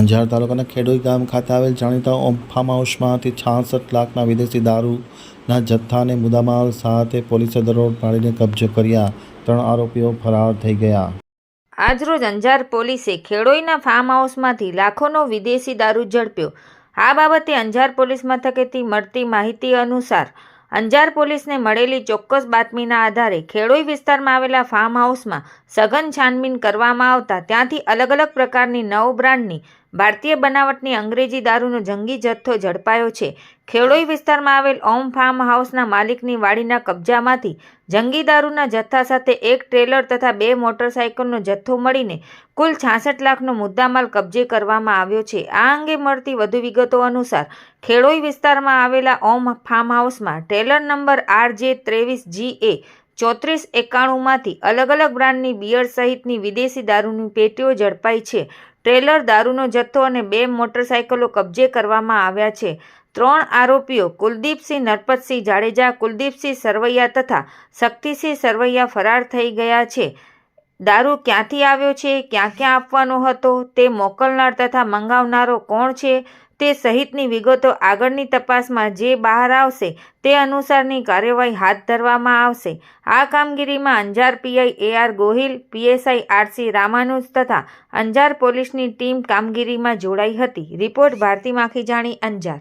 અંજાર તાલુકાના ખેડોઈ ગામ ખાતે આવેલ જાણીતા ફાર્મ હાઉસમાંથી છાસઠ લાખના વિદેશી દારૂના જથ્થાને મુદ્દામાલ સાથે પોલીસે દરોડ પાડીને કબજો કર્યા. ત્રણ આરોપીઓ ફરાર થઈ ગયા. આજરોજ અંજાર પોલીસે ખેડોઈના ફાર્મ હાઉસમાંથી લાખોનો વિદેશી દારૂ ઝડપ્યો. આ બાબતે અંજાર પોલીસ મથકેથી મળતી માહિતી અનુસાર, અંજાર પોલીસને મળેલી ચોક્કસ બાતમીના આધારે ખેડોઈ વિસ્તારમાં આવેલા ફાર્મ હાઉસમાં સઘન છાનબીન કરવામાં આવતા ત્યાંથી અલગ અલગ પ્રકારની નવ બ્રાન્ડની ભારતીય બનાવટની અંગ્રેજી દારૂનો જંગી જથ્થો ઝડપાયો છે. ખેડોઈ વિસ્તારમાં આવેલ ઓમ ફાર્મ હાઉસના માલિકની વાડીના કબજામાંથી જંગી દારૂના જથ્થા સાથે એક ટ્રેલર તથા બે મોટરસાયકલનો જથ્થો મળીને કુલ છાસઠ લાખનો મુદ્દામાલ કબજે કરવામાં આવ્યો છે. આ અંગે મળતી વધુ વિગતો અનુસાર ખેડોઈ વિસ્તારમાં આવેલા ઓમ ફાર્મ હાઉસમાં ટ્રેલર નંબર આર જે ત્રેવીસ જી એ ચોત્રીસ એકાણુંમાંથી અલગ અલગ બ્રાન્ડની બિયર સહિતની વિદેશી દારૂની પેટીઓ ઝડપાઈ છે. ટ્રેલર દારૂનો જથ્થો અને બે મોટરસાયકલો કબજે કરવામાં આવ્યા છે. ત્રણ આરોપીઓ કુલદીપસિંહ નરપતસિંહ જાડેજા, કુલદીપસિંહ સરવૈયા તથા શક્તિસિંહ સરવૈયા ફરાર થઈ ગયા છે. દારૂ ક્યાંથી આવ્યો છે, ક્યાં ક્યાં આપવાનો હતો, તે મોકલનાર તથા મંગાવનારો કોણ છે, તે સહિતની વિગતો આગળની તપાસમાં જે બહાર આવશે તે અનુસારની કાર્યવાહી હાથ ધરવામાં આવશે. આ કામગીરીમાં Anjar PI A R Gohil, PSI RC Ramanuj તથા અંજાર પોલીસની ટીમ કામગીરીમાં જોડાઈ હતી. રિપોર્ટ ભારતી માખીજાણી અંજાર.